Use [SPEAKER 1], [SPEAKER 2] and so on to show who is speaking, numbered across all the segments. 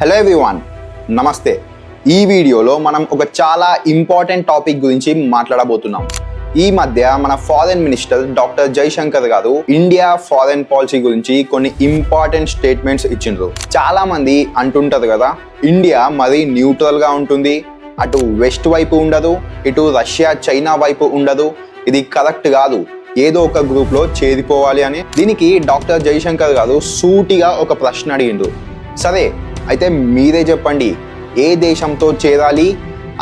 [SPEAKER 1] Hello everyone నమస్తే ఈ వీడియోలో మనం ఒక చాలా ఇంపార్టెంట్ టాపిక్ గురించి మాట్లాడబోతున్నాం. ఈ మధ్య మన ఫారెన్ మినిస్టర్ డాక్టర్ జైశంకర్ గారు ఇండియా ఫారెన్ పాలసీ గురించి కొన్ని ఇంపార్టెంట్ స్టేట్మెంట్స్ ఇచ్చిండ్రు. చాలా మంది అంటుంటారు కదా ఇండియా మరి న్యూట్రల్గా ఉంటుంది అటు వెస్ట్ వైపు ఉండదు ఇటు రష్యా చైనా వైపు ఉండదు ఇది కరెక్ట్ కాదు ఏదో ఒక గ్రూప్లో చేరిపోవాలి అని దీనికి డాక్టర్ జైశంకర్ గారు సూటిగా ఒక ప్రశ్న అడిగిండ్రు. సరే అయితే మీరే చెప్పండి ఏ దేశంతో చేరాలి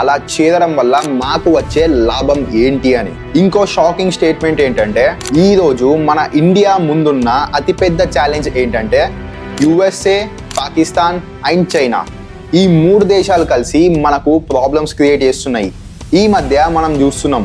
[SPEAKER 1] అలా చేరడం వల్ల మాకు వచ్చే లాభం ఏంటి అని. ఇంకో షాకింగ్ స్టేట్మెంట్ ఏంటంటే ఈ రోజు మన ఇండియా ముందున్న అతిపెద్ద ఛాలెంజ్ ఏంటంటే యుఎస్ఏ పాకిస్తాన్ అండ్ చైనా. ఈ మూడు దేశాలు కలిసి మనకు ప్రాబ్లమ్స్ క్రియేట్ చేస్తున్నాయి. ఈ మధ్య మనం చూస్తున్నాం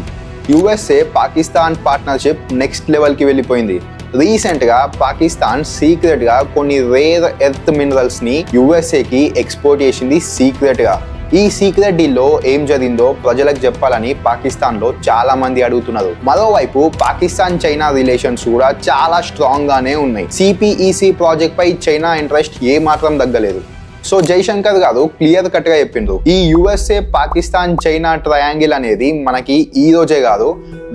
[SPEAKER 1] యుఎస్ఏ పాకిస్తాన్ పార్ట్నర్షిప్ నెక్స్ట్ లెవెల్కి వెళ్ళిపోయింది. రీసెంట్గా పాకిస్తాన్ సీక్రెట్గా కొన్ని రేర్ ఎర్త్ మినరల్స్ని యుఎస్ఏకి ఎక్స్పోర్ట్ చేసింది సీక్రెట్గా ఈ సీక్రెట్ డీల్లో ఏం జరిగిందో ప్రజలకు చెప్పాలని పాకిస్తాన్లో చాలా మంది అడుగుతున్నారు. మరోవైపు పాకిస్తాన్ చైనా రిలేషన్స్ కూడా చాలా స్ట్రాంగ్ గానే ఉన్నాయి. సిపిఈసి ప్రాజెక్ట్ పై చైనా ఇంట్రెస్ట్ ఏ మాత్రం తగ్గలేదు. సో జైశంకర్ గారు క్లియర్ కట్గా చెప్పిండ్రు ఈ యుఎస్ఏ పాకిస్తాన్ చైనా ట్రయాంగిల్ అనేది మనకి ఈ రోజే కాదు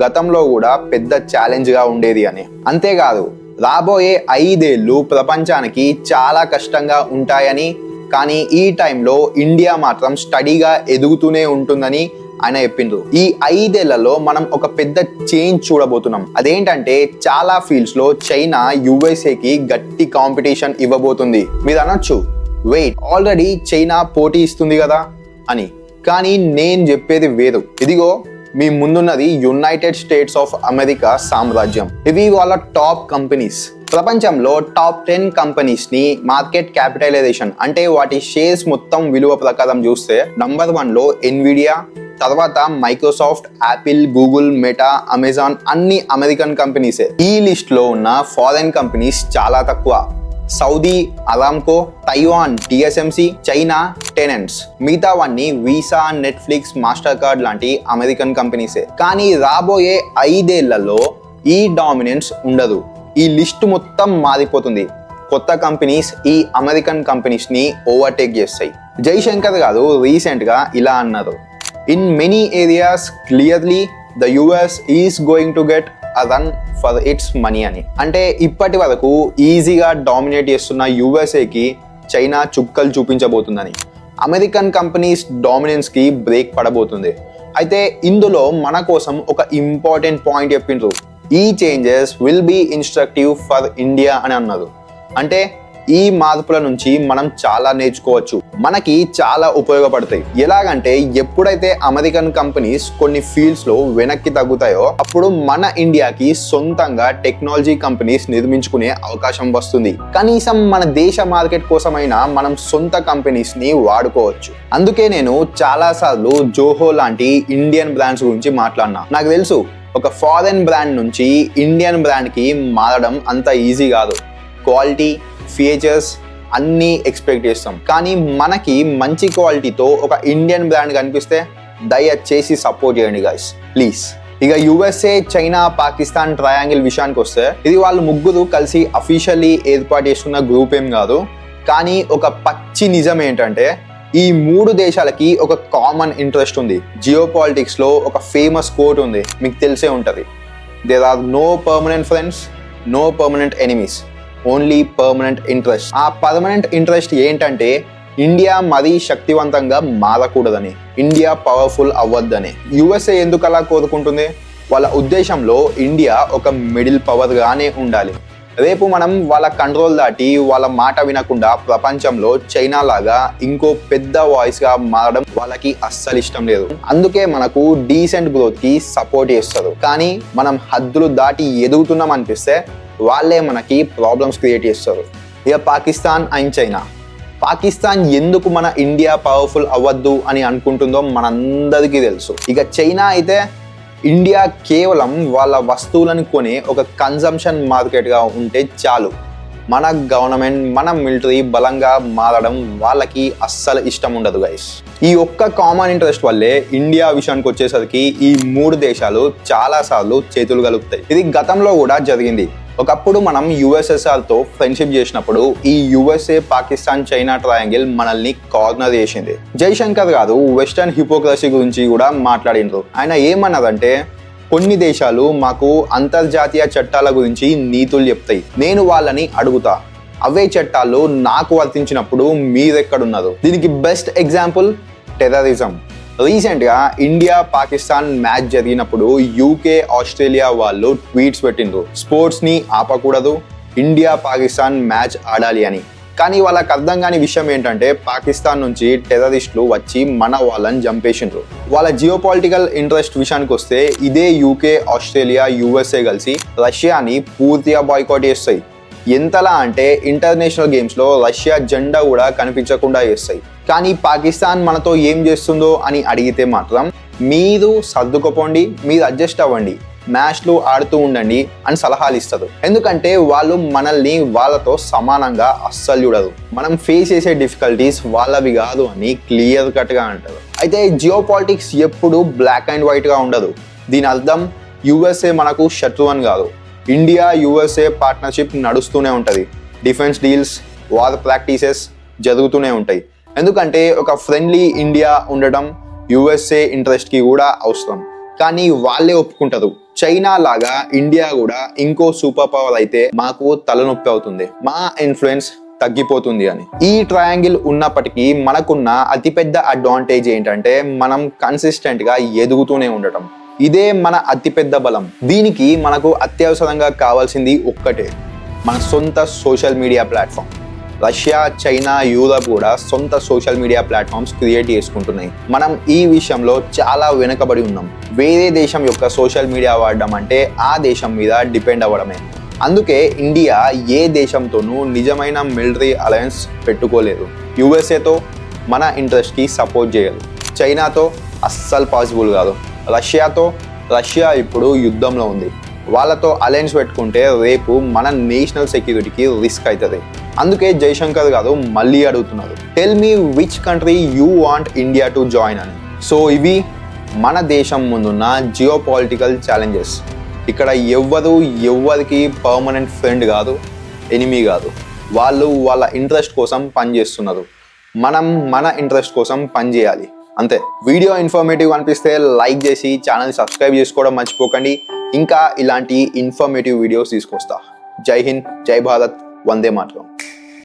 [SPEAKER 1] గతంలో కూడా పెద్ద ఛాలెంజ్గా ఉండేది అని. అంతేకాదు రాబోయే ఐదేళ్ళు ప్రపంచానికి చాలా కష్టంగా ఉంటాయని కానీ ఈ టైంలో ఇండియా మాత్రం స్టడీగా ఎదుగుతూనే ఉంటుందని ఆయన చెప్పిండ్రు ఈ ఐదేళ్ళలో మనం ఒక పెద్ద చేంజ్ చూడబోతున్నాం. అదేంటంటే చాలా ఫీల్డ్స్లో చైనా యుఎస్ఏకి గట్టి కాంపిటీషన్ ఇవ్వబోతుంది. మీరు అనొచ్చు వెయిట్ ఆల్రెడీ చైనా పోటీ ఇస్తుంది కదా అని. కానీ నేను చెప్పేది వేరు. ఇదిగో మీ ముందున్నది యునైటెడ్ స్టేట్స్ ఆఫ్ అమెరికా సామ్రాజ్యం. ఇవి వాళ్ళ టాప్ కంపెనీస్ ప్రపంచంలో టాప్ టెన్ కంపెనీస్ని మార్కెట్ క్యాపిటలైజేషన్ అంటే వాటి షేర్స్ మొత్తం విలువ ప్రకారం చూస్తే నంబర్ వన్లో ఎన్విడియా తర్వాత Microsoft Apple Google Meta Amazon అన్ని అమెరికన్ కంపెనీసే ఈ లిస్ట్లో ఉన్న ఫారెన్ కంపెనీస్ చాలా తక్కువ. Saudi Aramco Taiwan TSMC China tenants మిగతావన్నీ వీసా నెట్ఫ్లిక్స్ మాస్టర్ కార్డ్ లాంటి అమెరికన్ కంపెనీసే. కానీ రాబోయే ఐదేళ్ళలో ఈ డామినెన్స్ ఉండదు. ఈ లిస్ట్ మొత్తం మారిపోతుంది. కొత్త కంపెనీస్ ఈ అమెరికన్ కంపెనీస్ని ఓవర్టేక్ చేస్తాయి. జైశంకర్ గారు రీసెంట్గా ఇలా అన్నారు. In many areas clearly the US is going to get a done run for its money అని. అంటే ఇప్పటి వరకు ఈజీగా డామినేట్ చేస్తున్న యుఎస్ఏకి చైనా చుక్కలు చూపించబోతుందని. అమెరికన్ కంపెనీస్ డామినెన్స్కి బ్రేక్ పడబోతుంది. అయితే ఇందులో మన కోసం ఒక ఇంపార్టెంట్ పాయింట్ చెప్పిండ్రు. ఈ changes will be instructive for India అని అన్నారు అంటే ఈ మార్పుల నుంచి మనం చాలా నేర్చుకోవచ్చు. మనకి చాలా ఉపయోగపడతాయి. ఎలాగంటే ఎప్పుడైతే అమెరికన్ కంపెనీస్ కొన్ని ఫీల్డ్స్లో వెనక్కి తగ్గుతాయో అప్పుడు మన ఇండియాకి సొంతంగా టెక్నాలజీ కంపెనీస్ నిర్మించుకునే అవకాశం వస్తుంది. కనీసం మన దేశ మార్కెట్ కోసమైనా మనం సొంత కంపెనీస్ని వాడుకోవచ్చు. అందుకే నేను చాలా సార్లు జోహో లాంటి ఇండియన్ బ్రాండ్స్ గురించి మాట్లాడినా. నాకు తెలుసు ఒక ఫారెన్ బ్రాండ్ నుంచి ఇండియన్ బ్రాండ్కి మారడం అంత ఈజీ కాదు. క్వాలిటీ ఫీచర్స్ అన్నీ ఎక్స్పెక్ట్ చేస్తాం. కానీ మనకి మంచి క్వాలిటీతో ఒక ఇండియన్ బ్రాండ్ కనిపిస్తే దయచేసి సపోర్ట్ చేయండి గైస్ ప్లీజ్ ఇక యుఎస్ఏ చైనా పాకిస్తాన్ ట్రయాంగిల్ విషయానికి వస్తే ఇది వాళ్ళు ముగ్గురు కలిసి అఫీషియల్లీ ఏర్పాటు చేసుకున్న గ్రూప్ ఏం కాదు. కానీ ఒక పచ్చి నిజం ఏంటంటే ఈ మూడు దేశాలకి ఒక కామన్ ఇంట్రెస్ట్ ఉంది. జియో పాలిటిక్స్లో ఒక ఫేమస్ కోట్ ఉంది. మీకు తెలిసే ఉంటుంది. There are no permanent friends no permanent enemies only permanent interest ఆ పర్మనెంట్ ఇంట్రెస్ట్ ఏంటంటే ఇండియా మరీ శక్తివంతంగా మారకూడదని ఇండియా పవర్ఫుల్ అవ్వద్దని. యుఎస్ఏ ఎందుకు అలా కోరుకుంటుంది? వాళ్ళ ఉద్దేశంలో ఇండియా ఒక మిడిల్ పవర్గానే ఉండాలి. రేపు మనం వాళ్ళ కంట్రోల్ దాటి వాళ్ళ మాట వినకుండా ప్రపంచంలో చైనా లాగా ఇంకో పెద్ద వాయిస్గా మారడం వాళ్ళకి అస్సలు ఇష్టం లేదు. అందుకే మనకు డీసెంట్ గ్రోత్కి సపోర్ట్ చేస్తారు. కానీ మనం హద్దులు దాటి ఎదుగుతున్నాం అనిపిస్తే వాళ్ళే మనకి ప్రాబ్లమ్స్ క్రియేట్ చేస్తారు. ఇక పాకిస్తాన్ అండ్ చైనా. పాకిస్తాన్ ఎందుకు మన ఇండియా పవర్ఫుల్ అవ్వద్దు అని అనుకుంటుందో మనందరికీ తెలుసు. ఇక చైనా అయితే ఇండియా కేవలం వాళ్ళ వస్తువులను కొనే ఒక కన్జంప్షన్ మార్కెట్గా ఉంటే చాలు. మన గవర్నమెంట్ మన మిలిటరీ బలంగా మారడం వాళ్ళకి అస్సలు ఇష్టం ఉండదు గైస్ ఈ ఒక్క కామన్ ఇంట్రెస్ట్ వల్లే ఇండియా విషయానికి వచ్చేసరికి ఈ మూడు దేశాలు చాలాసార్లు చేతులు కలుపుతాయి. ఇది గతంలో కూడా జరిగింది. ఒకప్పుడు మనం యుఎస్ఎస్ఆర్తో ఫ్రెండ్షిప్ చేసినప్పుడు ఈ యుఎస్ఏ పాకిస్తాన్ చైనా ట్రయాంగిల్ మనల్ని కార్నర్ చేసింది. జైశంకర్ గారు వెస్టర్న్ హిపోక్రసీ గురించి కూడా మాట్లాడిండ్రు. ఆయన ఏమన్నదంటే కొన్ని దేశాలు మాకు అంతర్జాతీయ చట్టాల గురించి నీతులు చెప్తాయి. నేను వాళ్ళని అడుగుతా. అవే చట్టాలు నాకు వర్తించినప్పుడు మీరెక్కడున్నారు? దీనికి బెస్ట్ ఎగ్జాంపుల్ టెర్రరిజం. రీసెంట్గా ఇండియా పాకిస్తాన్ మ్యాచ్ జరిగినప్పుడు యూకే ఆస్ట్రేలియా వాళ్ళు ట్వీట్స్ పెట్టిండ్రు. స్పోర్ట్స్ని ఆపకూడదు. ఇండియా పాకిస్తాన్ మ్యాచ్ ఆడాలి అని. కానీ వాళ్ళకి అర్థం కాని విషయం ఏంటంటే పాకిస్తాన్ నుంచి టెర్రరిస్టులు వచ్చి మన వాళ్ళని చంపేసిండ్రు. వాళ్ళ జియోపాలిటికల్ ఇంట్రెస్ట్ విషయానికి వస్తే ఇదే యూకే ఆస్ట్రేలియా యుఎస్ఏ కలిసి రష్యాని పూర్తిగా బాయ్కాట్ చేస్తాయి. ఎంతలా అంటే ఇంటర్నేషనల్ గేమ్స్లో రష్యా జెండా కూడా కనిపించకుండా చేస్తాయి. కానీ పాకిస్తాన్ మనతో ఏం చేస్తుందో అని అడిగితే మాత్రం మీరు సర్దుకుపోండి మీరు అడ్జస్ట్ అవ్వండి మ్యాచ్లు ఆడుతూ ఉండండి అని సలహాలు ఇస్తారు ఎందుకంటే వాళ్ళు మనల్ని వాళ్ళతో సమానంగా అస్సలు చూడరు. మనం ఫేస్ చేసే డిఫికల్టీస్ వాళ్ళవి కాదు అని క్లియర్ కట్గా అంటారు. అయితే జియో పాలిటిక్స్ ఎప్పుడు బ్లాక్ అండ్ వైట్గా ఉండదు. దీని అర్థం యుఎస్ఏ మనకు శత్రువు అని కాదు. ఇండియా యుఎస్ఏ పార్ట్నర్షిప్ నడుస్తూనే ఉంటుంది. డిఫెన్స్ డీల్స్ వార్ ప్రాక్టీసెస్ జరుగుతూనే ఉంటాయి. ఎందుకంటే ఒక ఫ్రెండ్లీ ఇండియా ఉండటం యుఎస్ఏ ఇంట్రెస్ట్కి కూడా అవసరం. కానీ వాళ్ళే ఒప్పుకుంటారు. చైనా లాగా ఇండియా కూడా ఇంకో సూపర్ పవర్ అయితే మాకు తలనొప్పి అవుతుంది. మా ఇన్ఫ్లుయెన్స్ తగ్గిపోతుంది అని. ఈ ట్రయాంగిల్ ఉన్నప్పటికీ మనకున్న అతిపెద్ద అడ్వాంటేజ్ ఏంటంటే మనం కన్సిస్టెంట్గా ఎదుగుతూనే ఉండటం. ఇదే మన అతిపెద్ద బలం. దీనికి మనకు అత్యవసరంగా కావాల్సింది ఒక్కటే మన సొంత social media platform. Russia China Europe కూడా సొంత సోషల్ మీడియా ప్లాట్ఫామ్స్ క్రియేట్ చేసుకుంటున్నాయి. మనం ఈ విషయంలో చాలా వెనుకబడి ఉన్నాం. వేరే దేశం యొక్క సోషల్ మీడియా వాడడం అంటే ఆ దేశం మీద డిపెండ్ అవ్వడమే. అందుకే ఇండియా ఏ దేశంతోనూ నిజమైన మిలిటరీ అలయన్స్ పెట్టుకోలేదు. యుఎస్ఏతో మన ఇంట్రెస్ట్కి సపోర్ట్ చేయదు. చైనాతో అస్సలు పాసిబుల్ కాదు. రష్యాతో రష్యా ఇప్పుడు యుద్ధంలో ఉంది. వాళ్ళతో అలయన్స్ పెట్టుకుంటే రేపు మన నేషనల్ సెక్యూరిటీకి రిస్క్ అవుతుంది అందుకే జైశంకర్ గారు మళ్ళీ అడుగుతున్నారు. Tell me which country you want India to join అని. సో ఇవి మన దేశం ముందున్న జియో పాలిటికల్ ఛాలెంజెస్ ఇక్కడ ఎవ్వరు ఎవ్వరికి పర్మనెంట్ ఫ్రెండ్ కాదు ఎనిమీ కాదు. వాళ్ళు వాళ్ళ ఇంట్రెస్ట్ కోసం పనిచేస్తున్నారు. మనం మన ఇంట్రెస్ట్ కోసం పనిచేయాలి. అంతే. వీడియో ఇన్ఫర్మేటివ్ అనిపిస్తే లైక్ చేసి ఛానల్ సబ్స్క్రైబ్ చేసుకోవడం మర్చిపోకండి. ఇంకా ఇలాంటి ఇన్ఫర్మేటివ్ వీడియోస్ తీసుకొస్తా. జై హింద్ జై భారత్ వందే మాత్రం.